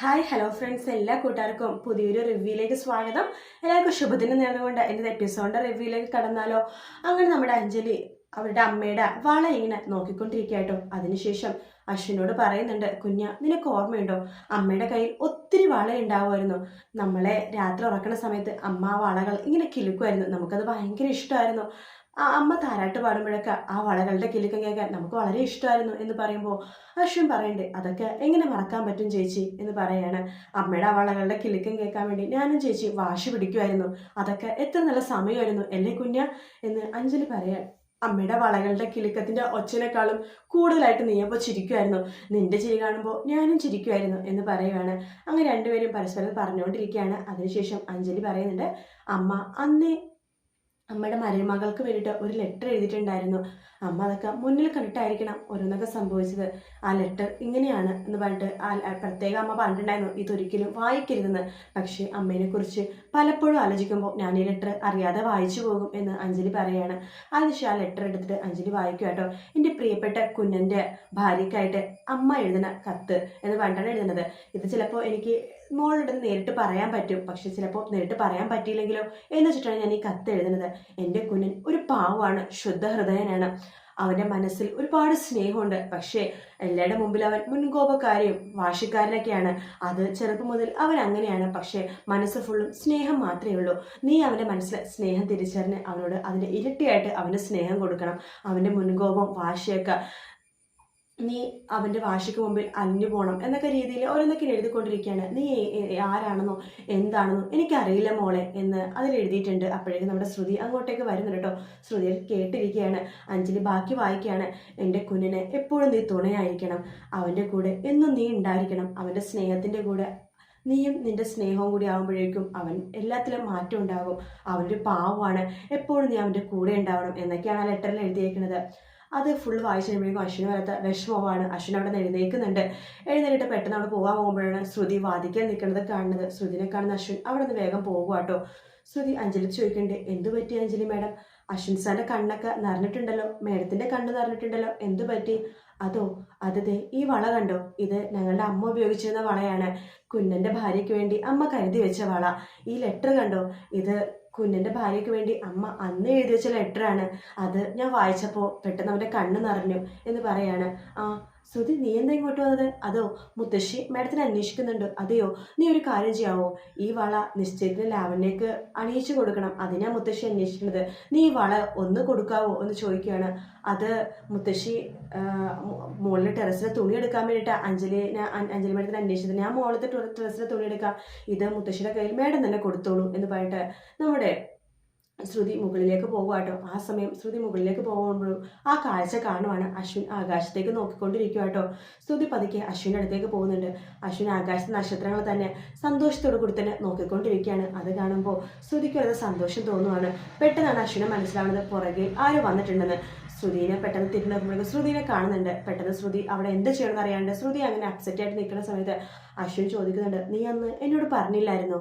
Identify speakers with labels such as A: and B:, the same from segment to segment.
A: Hi hello friends. എല്ലാ കൂട്ടുകാർക്കും പുതിയൊരു റിവ്യൂയിലേക്ക് സ്വാഗതം. എല്ലാവർക്കും ശുഭദിനം നേർന്നുകൊണ്ട് എന്റെ എപ്പിസോഡിന്റെ റിവ്യൂയിലേക്ക് കടന്നാലോ? അങ്ങനെ നമ്മുടെ അഞ്ജലി അവരുടെ അമ്മയുടെ വള ഇങ്ങനെ നോക്കിക്കൊണ്ടിരിക്കുകയായിട്ടോ അതിനുശേഷം അശ്വിനോട് പറയുന്നുണ്ട് കുഞ്ഞ നിനക്ക് ഓർമ്മയുണ്ടോ? അമ്മയുടെ കയ്യിൽ ഒത്തിരി വള ഉണ്ടാവുമായിരുന്നു. നമ്മളെ രാത്രി ഉറക്കണ സമയത്ത് അമ്മ വളകൾ ഇങ്ങനെ കിലുക്കുമായിരുന്നു. നമുക്കത് ഭയങ്കര ഇഷ്ടമായിരുന്നു. അമ്മ താരാട്ട് പാടുമ്പോഴൊക്കെ ആ വളകളുടെ കിലുക്കം കേൾക്കാൻ നമുക്ക് വളരെ ഇഷ്ടമായിരുന്നു എന്ന് പറയുമ്പോൾ അശ്വൻ പറയണ്ടേ അതൊക്കെ എങ്ങനെ മറക്കാൻ പറ്റും ചേച്ചി? എന്ന് പറയാണ്. അമ്മയുടെ ആ വളകളുടെ കിലുക്കം കേൾക്കാൻ വേണ്ടി ഞാനും ചേച്ചി വാശി പിടിക്കുമായിരുന്നു അതൊക്കെ എത്ര നല്ല സമയമായിരുന്നു അല്ലേ കുഞ്ഞ? എന്ന് അഞ്ജലി പറയാൻ അമ്മയുടെ വളകളുടെ കിലുക്കത്തിന്റെ ഒച്ചനേക്കാളും കൂടുതലായിട്ട് നീയപ്പോൾ ചിരിക്കുമായിരുന്നു നിന്റെ ചിരി കാണുമ്പോൾ ഞാനും ചിരിക്കുമായിരുന്നു എന്ന് പറയുകയാണ് അങ്ങനെ രണ്ടുപേരും പരസ്പരം പറഞ്ഞുകൊണ്ടിരിക്കുകയാണ്. അതിനുശേഷം അഞ്ജലി പറയുന്നുണ്ട് അമ്മ അന്നേ അമ്മയുടെ മരുമകൾക്ക് വേണ്ടിയിട്ട് ഒരു ലെറ്റർ എഴുതിയിട്ടുണ്ടായിരുന്നു. അമ്മ അതൊക്കെ മുന്നിൽ കണ്ടിട്ടായിരിക്കണം ഓരോന്നൊക്കെ സംഭവിച്ചത്. ആ ലെറ്റർ ഇങ്ങനെയാണ് എന്ന് പറഞ്ഞിട്ട് ആ പ്രത്യേക അമ്മ പറഞ്ഞിട്ടുണ്ടായിരുന്നു ഇതൊരിക്കലും വായിക്കരുതെന്ന്. പക്ഷേ അമ്മേനെ കുറിച്ച് പലപ്പോഴും ആലോചിക്കുമ്പോൾ ഞാൻ ഈ ലെറ്റർ അറിയാതെ വായിച്ചു പോകും എന്ന് അഞ്ജലി പറയുകയാണ് അതിനുശേഷം ആ ലെറ്റർ എടുത്തിട്ട് അഞ്ജലി വായിക്കും കേട്ടോ. എന്റെ പ്രിയപ്പെട്ട കുഞ്ഞന്റെ ഭാര്യയ്ക്കായിട്ട് അമ്മ എഴുതുന്ന കത്ത് എന്ന് പറഞ്ഞിട്ടാണ് എഴുതുന്നത്. ഇത് ചിലപ്പോൾ എനിക്ക് മോളോട് നേരിട്ട് പറയാൻ പറ്റും. പക്ഷെ ചിലപ്പോൾ നേരിട്ട് പറയാൻ പറ്റിയില്ലെങ്കിലോ എന്ന് വെച്ചിട്ടാണ് ഞാൻ ഈ കത്ത് എഴുതുന്നത്. എന്റെ കുഞ്ഞൻ ഒരു പാവമാണ് ശുദ്ധഹൃദയനാണ്. അവന്റെ മനസ്സിൽ ഒരുപാട് സ്നേഹമുണ്ട്. പക്ഷേ എല്ലാവരുടെ മുമ്പിൽ അവൻ മുൻകോപക്കാരെയും വാശിക്കാരനൊക്കെയാണ് അത് ചെറുപ്പം മുതൽ അവൻ അങ്ങനെയാണ്. പക്ഷേ മനസ്സ് ഫുള്ളും സ്നേഹം മാത്രമേ ഉള്ളൂ. നീ അവന്റെ മനസ്സിൽ സ്നേഹം തിരിച്ചറിഞ്ഞ് അവനോട് അതിന്റെ ഇരട്ടിയായിട്ട് അവന് സ്നേഹം കൊടുക്കണം. അവന്റെ മുൻകോപം വാശിയൊക്കെ നീ അവന്റെ വാശിക്ക് മുമ്പിൽ അലിഞ്ഞു പോകണം എന്നൊക്കെ രീതിയിൽ ഓരോന്നൊക്കെ എഴുതിക്കൊണ്ടിരിക്കുകയാണ്. നീ ആരാണെന്നോ എന്താണെന്നോ എനിക്കറിയില്ല മോളെ എന്ന് അതിൽ എഴുതിയിട്ടുണ്ട്. അപ്പോഴേക്കും നമ്മുടെ ശ്രുതി അങ്ങോട്ടേക്ക് വരുന്നുണ്ട് കേട്ടോ. ശ്രുതി കേട്ടിരിക്കുകയാണ്. അഞ്ജലി ബാക്കി വായിക്കുകയാണ്. എന്റെ കുഞ്ഞിന് എപ്പോഴും നീ തുണയായിരിക്കണം. അവന്റെ കൂടെ എന്നും നീ ഉണ്ടായിരിക്കണം. അവന്റെ സ്നേഹത്തിന്റെ കൂടെ നീയും നിന്റെ സ്നേഹവും കൂടി ആകുമ്പോഴേക്കും അവൻ എല്ലാത്തിലും മാറ്റം ഉണ്ടാകും. അവനൊരു പാവമാണ്. എപ്പോഴും നീ അവന്റെ കൂടെ ഉണ്ടാവണം എന്നൊക്കെയാണ് ആ ലെറ്ററിൽ എഴുതിയേക്കുന്നത്. അത് ഫുൾ വായിച്ചു കഴിയുമ്പോഴേക്കും അശ്വിന് വരാത്ത വിഷമമാണ്. അശ്വിൻ അവിടെ എഴുന്നേൽക്കുന്നുണ്ട്. എഴുന്നേറ്റ് പെട്ടെന്ന് അവിടെ പോകാൻ പോകുമ്പോഴാണ് ശ്രുതി വാദിക്കാൻ നിൽക്കുന്നത് കാണുന്നത്. ശ്രുതിനെ കാണുന്ന അശ്വിൻ അവിടെ നിന്ന് വേഗം പോകുക ശ്രുതി അഞ്ജലി ചോദിക്കണ്ടേ എന്തു പറ്റി അഞ്ജലി മാഡം? അശ്വിൻ സാറിന്റെ കണ്ണൊക്കെ നിറഞ്ഞിട്ടുണ്ടല്ലോ. മേഡത്തിന്റെ കണ്ണ് നിറഞ്ഞിട്ടുണ്ടല്ലോ. എന്തു പറ്റി? അതോ അതെ ഈ വള കണ്ടോ? ഇത് ഞങ്ങളുടെ അമ്മ ഉപയോഗിച്ചിരുന്ന വളയാണ്. കുഞ്ഞന്റെ ഭാര്യയ്ക്ക് വേണ്ടി അമ്മ കരുതി വെച്ച വള. ഈ ലെറ്റർ കണ്ടോ? ഇത് കുഞ്ഞന്റെ ഭാര്യയ്ക്ക് വേണ്ടി അമ്മ അന്ന് എഴുതി വെച്ച ലെറ്ററാണ് അത് ഞാൻ വായിച്ചപ്പോൾ പെട്ടെന്ന് അവന്റെ കണ്ണ് നിറഞ്ഞു എന്ന് പറയാണ്. ആ സുധി നീ എന്താ ഇങ്ങോട്ട് വന്നത്? അതോ മുത്തശ്ശി മാഡത്തിന് അന്വേഷിക്കുന്നുണ്ട്. അതെയോ നീ ഒരു കാര്യം ചെയ്യാവോ? ഈ വള നിശ്ചയത്തിന് ലാവണ്യക്ക് അണിയിച്ചു കൊടുക്കണം. അതിനാ മുത്തശ്ശി അന്വേഷിക്കുന്നത്. നീ ഈ വള ഒന്ന് കൊടുക്കാവോ എന്ന് ചോദിക്കുകയാണ്. അത് മുത്തശ്ശി മോളിലെ ടെറസിലെ തുണി എടുക്കാൻ വേണ്ടിയിട്ട് അഞ്ജലിനെ അഞ്ജലി മേഡത്തിന് അന്വേഷിച്ചത് ഞാൻ മുകളിലത്തെ ടെറ- ടെറസിലെ തുണി എടുക്കാം. ഇത് മുത്തശ്ശിയുടെ കയ്യിൽ മേഡം തന്നെ കൊടുത്തോളൂ എന്ന് പറഞ്ഞിട്ട് നമ്മുടെ ശ്രുതി മുകളിലേക്ക് പോകുക ആ സമയം ശ്രുതി മുകളിലേക്ക് പോകുമ്പോഴും ആ കാഴ്ച കാണുവാണ് അശ്വിൻ ആകാശത്തേക്ക് നോക്കിക്കൊണ്ടിരിക്കുക കേട്ടോ. ശ്രുതി പതുക്കെ അശ്വിന്റെ അടുത്തേക്ക് പോകുന്നുണ്ട്. അശ്വിൻ ആകാശത്തെ നക്ഷത്രങ്ങൾ തന്നെ സന്തോഷത്തോടു കൂടി തന്നെ നോക്കിക്കൊണ്ടിരിക്കുകയാണ്. അത് കാണുമ്പോൾ ശ്രുതിക്ക് വളരെ സന്തോഷം തോന്നുവാണ്. പെട്ടെന്നാണ് അശ്വിനെ മനസ്സിലാവുന്നത് പുറകെ ആര് വന്നിട്ടുണ്ടെന്ന്. ശ്രുതിനെ പെട്ടെന്ന് തിരിഞ്ഞു നോക്കുമ്പോഴേക്കും ശ്രുതിനെ കാണുന്നുണ്ട്. പെട്ടെന്ന് ശ്രുതി അവിടെ എന്ത് ചെയ്യണമെന്ന് അറിയാണ്ട് ശ്രുതി അങ്ങനെ അപ്സെറ്റ് ആയിട്ട് നിൽക്കുന്ന സമയത്ത് അശ്വിൻ ചോദിക്കുന്നുണ്ട് നീ അന്ന് എന്നോട് പറഞ്ഞില്ലായിരുന്നോ?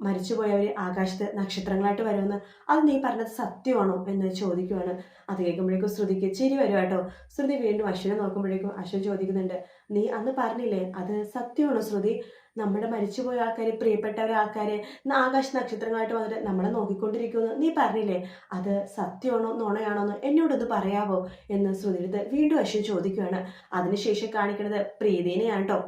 A: മരിച്ചുപോയവർ ആകാശത്ത് നക്ഷത്രങ്ങളായിട്ട് വരുമെന്ന് അത് നീ പറഞ്ഞത് സത്യമാണോ എന്ന് ചോദിക്കുവാണ്. അത് കേൾക്കുമ്പോഴേക്കും ശ്രുതിക്ക് ചിരി വരും കേട്ടോ. ശ്രുതി വീണ്ടും അശ്വിനെ നോക്കുമ്പോഴേക്കും അശ്വൻ ചോദിക്കുന്നുണ്ട് നീ അന്ന് പറഞ്ഞില്ലേ അത് സത്യമാണോ ശ്രുതി? നമ്മുടെ മരിച്ചുപോയ ആൾക്കാർ പ്രിയപ്പെട്ടവരെ ആൾക്കാരെ ആകാശ നക്ഷത്രങ്ങളായിട്ട് വന്നിട്ട് നമ്മളെ നോക്കിക്കൊണ്ടിരിക്കുമെന്ന് നീ പറഞ്ഞില്ലേ? അത് സത്യമാണോ നുണയാണോ എന്ന് എന്നോടൊന്ന് പറയാവോ? എന്ന് ശ്രുതിയുടെ വീണ്ടും അശ്വൻ ചോദിക്കുകയാണ് അതിനുശേഷം കാണിക്കുന്നത് പ്രീതിനെയാണ് കേട്ടോ.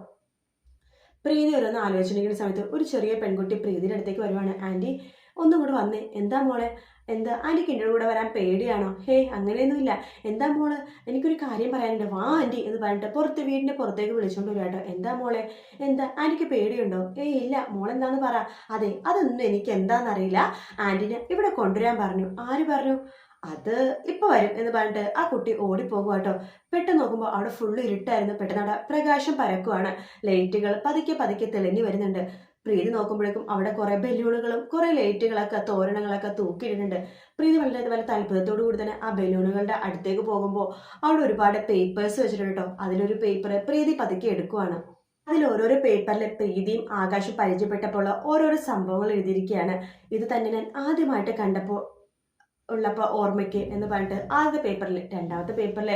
A: പ്രീതി ഓരോന്ന് ആലോചിച്ചിരിക്കുന്ന സമയത്ത് ഒരു ചെറിയ പെൺകുട്ടി പ്രീതിയുടെ അടുത്തേക്ക് വരുവാണ്. ആന്റി ഒന്നും കൂടെ വന്നേ. എന്താ മോളെ? എന്താ? ആന്റിക്ക് എന്റെ കൂടെ വരാൻ പേടിയാണോ? ഹേ അങ്ങനെയൊന്നുമില്ല എന്താ മോൾ? എനിക്കൊരു കാര്യം പറയാനുണ്ട്. വാ ആന്റി എന്ന് പറഞ്ഞിട്ട് പുറത്ത് വീടിന്റെ പുറത്തേക്ക് വിളിച്ചുകൊണ്ട് വരാട്ടോ എന്താ മോളെ? എന്താ? ആന്റിക്ക് പേടിയുണ്ടോ? ഏയ് ഇല്ല. മോളെന്താന്ന് പറ. അതെ അതൊന്നും എനിക്ക് എന്താണെന്നറിയില്ല ആന്റിനെ ഇവിടെ കൊണ്ടുവരാൻ പറഞ്ഞു. ആര് പറഞ്ഞു? അത് ഇപ്പൊ വരും എന്ന് പറഞ്ഞിട്ട് ആ കുട്ടി ഓടിപ്പോകും കേട്ടോ. പെട്ടെന്ന് നോക്കുമ്പോൾ അവിടെ ഫുള്ള് ഇരുട്ടായിരുന്നു. പെട്ടെന്ന് അവിടെ പ്രകാശം പരക്കുവാണ്. ലൈറ്റുകൾ പതുക്കെ പതുക്കെ തെളിഞ്ഞു വരുന്നുണ്ട്. പ്രീതി നോക്കുമ്പോഴേക്കും അവിടെ കുറെ ബലൂണുകളും കുറെ ലൈറ്റുകളൊക്കെ തോരണങ്ങളൊക്കെ തൂക്കിയിടുന്നുണ്ട്. പ്രീതി വളരെ വളരെ താല്പര്യത്തോടു കൂടി തന്നെ ആ ബലൂണുകളുടെ അടുത്തേക്ക് പോകുമ്പോൾ അവിടെ ഒരുപാട് പേപ്പേഴ്സ് വെച്ചിട്ടുണ്ട് കേട്ടോ. അതിലൊരു പേപ്പർ പ്രീതി പതുക്കെ എടുക്കുവാണ്. അതിൽ ഓരോരോ പേപ്പറിൽ പ്രീതിയും ആകാശം പരിചയപ്പെട്ടപ്പോൾ ഓരോരോ സംഭവങ്ങൾ എഴുതിയിരിക്കുകയാണ്. ഇത് തന്നെ ഞാൻ ആദ്യമായിട്ട് കണ്ടപ്പോൾ ഉള്ളപ്പോൾ ഓർമ്മയ്ക്ക് എന്ന് പറഞ്ഞിട്ട് ആദ്യത്തെ പേപ്പറിൽ രണ്ടാമത്തെ പേപ്പറിൽ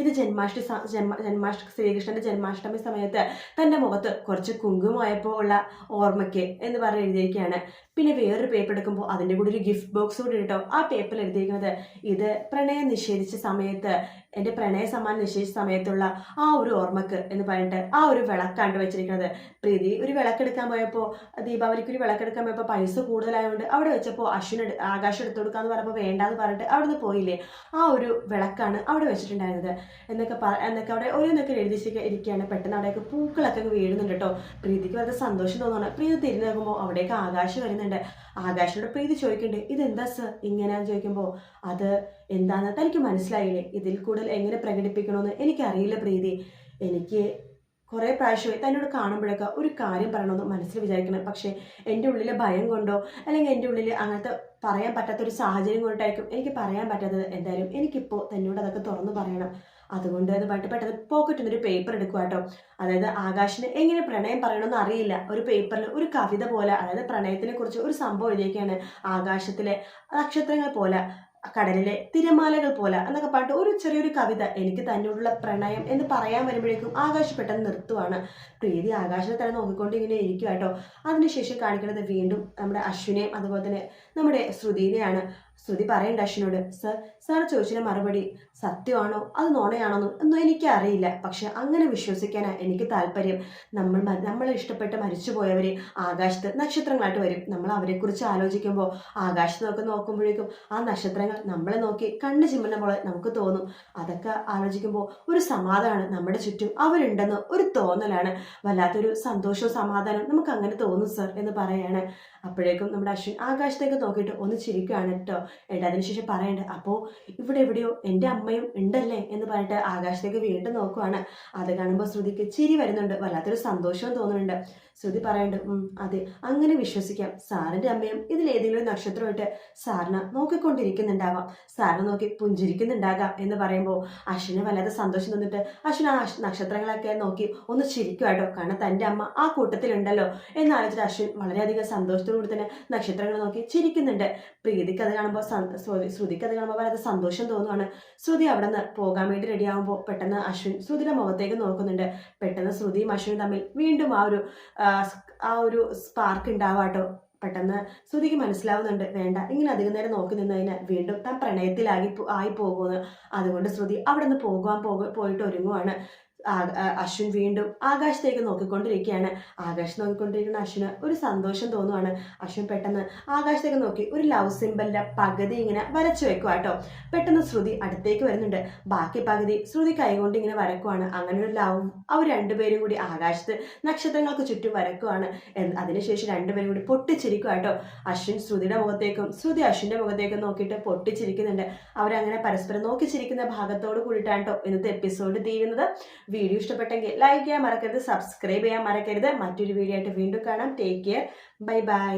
A: ഇത് ജന്മാഷ്ടമി ജന്മ ജന്മാഷ്ടമി ശ്രീകൃഷ്ണന്റെ ജന്മാഷ്ടമി സമയത്ത് തന്റെ മുഖത്ത് കുറച്ച് കുങ്കുമായപ്പോൾ ഉള്ള ഓർമ്മയ്ക്ക് എന്ന് പറഞ്ഞ് എഴുതിയിരിക്കുകയാണ്. പിന്നെ വേറൊരു പേപ്പർ എടുക്കുമ്പോൾ അതിന്റെ കൂടെ ഒരു ഗിഫ്റ്റ് ബോക്സ് കൂടി കേട്ടോ ആ പേപ്പറിൽ എഴുതിയിരിക്കുന്നത് ഇത് പ്രണയം നിഷേധിച്ച സമയത്ത് എന്റെ പ്രണയ സമ്മാൻ നിശ്ചയിച്ച സമയത്തുള്ള ആ ഒരു ഓർമ്മക്ക് എന്ന് പറഞ്ഞിട്ട് ആ ഒരു വിളക്കാണ്ട് വെച്ചിരിക്കുന്നത് പ്രീതി ഒരു വിളക്കെടുക്കാൻ പോയപ്പോൾ ദീപാവലിക്ക് ഒരു വിളക്കെടുക്കാൻ പോയപ്പോൾ പൈസ കൂടുതലായതുകൊണ്ട് അവിടെ വെച്ചപ്പോൾ അശ്വിൻ ആകാശം എടുത്തു കൊടുക്കാന്ന് പറഞ്ഞപ്പോൾ വേണ്ടാന്ന് പറഞ്ഞിട്ട് അവിടെ നിന്ന് പോയില്ലേ? ആ ഒരു വിളക്കാണ് അവിടെ വെച്ചിട്ടുണ്ടായിരുന്നത്. എന്നൊക്കെ പറ എന്നൊക്കെ അവിടെ ഓരോന്നൊക്കെ എഴുതിച്ചൊക്കെ ഇരിക്കുകയാണ് പെട്ടെന്ന് അവിടെയൊക്കെ പൂക്കളൊക്കെ വീഴുന്നുണ്ട് കേട്ടോ പ്രീതിക്ക് വളരെ സന്തോഷം തോന്നുന്നു പ്രീതി തിരിഞ്ഞു നോക്കുമ്പോൾ അവിടേക്ക് ആകാശം വരുന്നുണ്ട്. ആകാശോട് പ്രീതി ചോദിക്കുന്നുണ്ട് ഇതെന്താ സർ? ഇങ്ങനെയാന്ന് ചോദിക്കുമ്പോൾ അത് എന്താന്ന് തനിക്ക് മനസ്സിലായില്ലേ? ഇതിൽ കൂടുതൽ എങ്ങനെ പ്രകടിപ്പിക്കണമെന്ന് എനിക്കറിയില്ല പ്രീതി. എനിക്ക് കുറേ പ്രാവശ്യമായി തന്നോട് കാണുമ്പോഴൊക്കെ ഒരു കാര്യം പറയണമെന്ന് മനസ്സിൽ വിചാരിക്കണം. പക്ഷേ എന്റെ ഉള്ളിലെ ഭയം കൊണ്ടോ അല്ലെങ്കിൽ എന്റെ ഉള്ളിൽ അങ്ങനത്തെ പറയാൻ പറ്റാത്ത ഒരു സാഹചര്യം കൊണ്ടായിരിക്കും എനിക്ക് പറയാൻ പറ്റാത്തത്. എന്തായാലും എനിക്കിപ്പോൾ തന്നോട് അതൊക്കെ തുറന്നു പറയണം. അതുകൊണ്ട് അത് പറഞ്ഞിട്ട് പെട്ടെന്ന് പോക്കറ്റിൽ ഒരു പേപ്പർ എടുക്കുക കേട്ടോ. അതായത് ആകാശിന് എങ്ങനെ പ്രണയം പറയണമെന്ന് അറിയില്ല. ഒരു പേപ്പറിൽ ഒരു കവിത പോലെ അതായത് പ്രണയത്തിനെ കുറിച്ച് ഒരു സംഭവം എഴുതിയൊക്കെയാണ് ആകാശത്തിലെ നക്ഷത്രങ്ങൾ പോലെ. കടലിലെ തിരമാലകൾ പോലെ എന്നൊക്കെ പറഞ്ഞിട്ട് ഒരു ചെറിയൊരു കവിത എനിക്ക് തന്നോടുള്ള പ്രണയം എന്ന് പറയാൻ വരുമ്പോഴേക്കും ആകാശ് പെട്ടെന്ന് നിർത്തുവാണ്. പ്രീതി ആകാശത്തെ തന്നെ നോക്കിക്കൊണ്ട് ഇങ്ങനെ ഇരിക്കുക കേട്ടോ. അതിനുശേഷം കാണിക്കുന്നത് വീണ്ടും നമ്മുടെ അശ്വിനെയും അതുപോലെ തന്നെ നമ്മുടെ ശ്രുതിനെയാണ് ശ്രുതി പറയണ്ട അശ്വിനോട് സർ സാർ ചോദിച്ചതിന് മറുപടി സത്യമാണോ? അത് നോണയാണോ ഒന്നും എനിക്കറിയില്ല. പക്ഷെ അങ്ങനെ വിശ്വസിക്കാനാണ് എനിക്ക് താല്പര്യം. നമ്മൾ നമ്മളെ ഇഷ്ടപ്പെട്ട് മരിച്ചുപോയവരെ ആകാശത്ത് നക്ഷത്രങ്ങളായിട്ട് വരും. നമ്മൾ അവരെക്കുറിച്ച് ആലോചിക്കുമ്പോൾ ആകാശത്ത് നോക്കി നോക്കുമ്പോഴേക്കും ആ നക്ഷത്രങ്ങൾ നമ്മളെ നോക്കി കണ്ണ് ചിമ്മുന്ന പോലെ നമുക്ക് തോന്നും. അതൊക്കെ ആലോചിക്കുമ്പോൾ ഒരു സമാധാനം നമ്മുടെ ചുറ്റും അവരുണ്ടെന്ന് ഒരു തോന്നലാണ്. വല്ലാത്തൊരു സന്തോഷവും സമാധാനവും നമുക്ക് അങ്ങനെ തോന്നും സർ എന്ന് പറയാണ്. അപ്പോഴേക്കും നമ്മുടെ അശ്വിൻ ആകാശത്തേക്ക് നോക്കിയിട്ട് ഒന്ന് ചിരിക്കുകയാണ് കേട്ടോ എന്നിട്ട് അതിനുശേഷം പറയണ്ട. അപ്പോൾ ഇവിടെ എവിടെയോ എന്റെ അമ്മയും ഉണ്ടല്ലേ എന്ന് പറഞ്ഞിട്ട് ആകാശത്തേക്ക് വീണ്ടും നോക്കുവാണ്. അത് കാണുമ്പോൾ ശ്രുതിക്ക് ചിരി വരുന്നുണ്ട്. വല്ലാത്തൊരു സന്തോഷവും തോന്നുന്നുണ്ട്. ശ്രുതി പറയണ്ട് അതെ അങ്ങനെ വിശ്വസിക്കാം. സാറിന്റെ അമ്മയും ഇതിലേതെങ്കിലും നക്ഷത്രമായിട്ട് സാറിനെ നോക്കിക്കൊണ്ടിരിക്കുന്നുണ്ടാവാം. സാറിനെ നോക്കി പുഞ്ചിരിക്കുന്നുണ്ടാകാം എന്ന് പറയുമ്പോൾ അശ്വിന് വല്ലാതെ സന്തോഷം തന്നിട്ട് അശ്വിൻ ആ നക്ഷത്രങ്ങളൊക്കെ നോക്കി ഒന്ന് ചിരിക്കും കേട്ടോ. കാരണം തന്റെ അമ്മ ആ കൂട്ടത്തിലുണ്ടല്ലോ. എന്നാലോചിച്ചിട്ട് അശ്വിൻ വളരെയധികം സന്തോഷത്തോടു കൂടി തന്നെ നക്ഷത്രങ്ങൾ നോക്കി ചിരിക്കുന്നുണ്ട്. പ്രീതിക്ക് അത് കാണുമ്പോൾ ശ്രുതി- ശ്രുതിക്ക് അത് കാണുമ്പോൾ വളരെ സന്തോഷം തോന്നുവാണ്. ശ്രുതി അവിടെ നിന്ന് പോകാൻ വേണ്ടി റെഡിയാകുമ്പോൾ പെട്ടെന്ന് അശ്വിൻ ശ്രുതിയുടെ മുഖത്തേക്ക് നോക്കുന്നുണ്ട്. പെട്ടെന്ന് ശ്രുതിയും അശ്വിനും തമ്മിൽ വീണ്ടും ആ ഒരു ആ, ഒരു സ്പാർക്ക് ഉണ്ടാവാട്ടോ പെട്ടെന്ന് ശ്രുതിക്ക് മനസ്സിലാവുന്നുണ്ട് വേണ്ട ഇങ്ങനെ അധികം നേരം നോക്കി നിന്നതിന് വീണ്ടും താൻ പ്രണയത്തിലാകി പോ- ആയി പോകുമെന്ന് അതുകൊണ്ട് ശ്രുതി അവിടെ നിന്ന് പോകുവാൻ പോക പോയിട്ട് ഒരുങ്ങുവാണ്. അശ്വിൻ വീണ്ടും ആകാശത്തേക്ക് നോക്കിക്കൊണ്ടിരിക്കുകയാണ്. ആകാശം നോക്കിക്കൊണ്ടിരിക്കുന്ന അശ്വിന് ഒരു സന്തോഷം തോന്നുവാണ്. അശ്വിൻ പെട്ടെന്ന് ആകാശത്തേക്ക് നോക്കി ഒരു ലവ് സിമ്പലിന്റെ പകുതി ഇങ്ങനെ വരച്ചു വെക്കുക കേട്ടോ പെട്ടെന്ന് ശ്രുതി അടുത്തേക്ക് വരുന്നുണ്ട്. ബാക്കി പകുതി ശ്രുതി കൈകൊണ്ട് ഇങ്ങനെ വരക്കുവാണ്. അങ്ങനെ ഒരു ലവ് അവർ രണ്ടുപേരും കൂടി ആകാശത്ത് നക്ഷത്രങ്ങൾക്ക് ചുറ്റും വരക്കുവാണ്. അതിനുശേഷം രണ്ടുപേരും കൂടി പൊട്ടിച്ചിരിക്കുക കേട്ടോ അശ്വിൻ ശ്രുതിയുടെ മുഖത്തേക്കും ശ്രുതി അശ്വിന്റെ മുഖത്തേക്കും നോക്കിയിട്ട് പൊട്ടിച്ചിരിക്കുന്നുണ്ട്. അവരങ്ങനെ പരസ്പരം നോക്കിച്ചിരിക്കുന്ന ഭാഗത്തോട് കൂടിയിട്ടാണ് കേട്ടോ ഇന്നത്തെ എപ്പിസോഡ് തീരുന്നത്. വീഡിയോ ഇഷ്ടപ്പെട്ടെങ്കിൽ ലൈക്ക് ചെയ്യാൻ മറക്കരുത് സബ്സ്ക്രൈബ് ചെയ്യാൻ മറക്കരുത്. മറ്റൊരു വീഡിയോ ആയിട്ട് വീണ്ടും കാണാം. Take care bye bye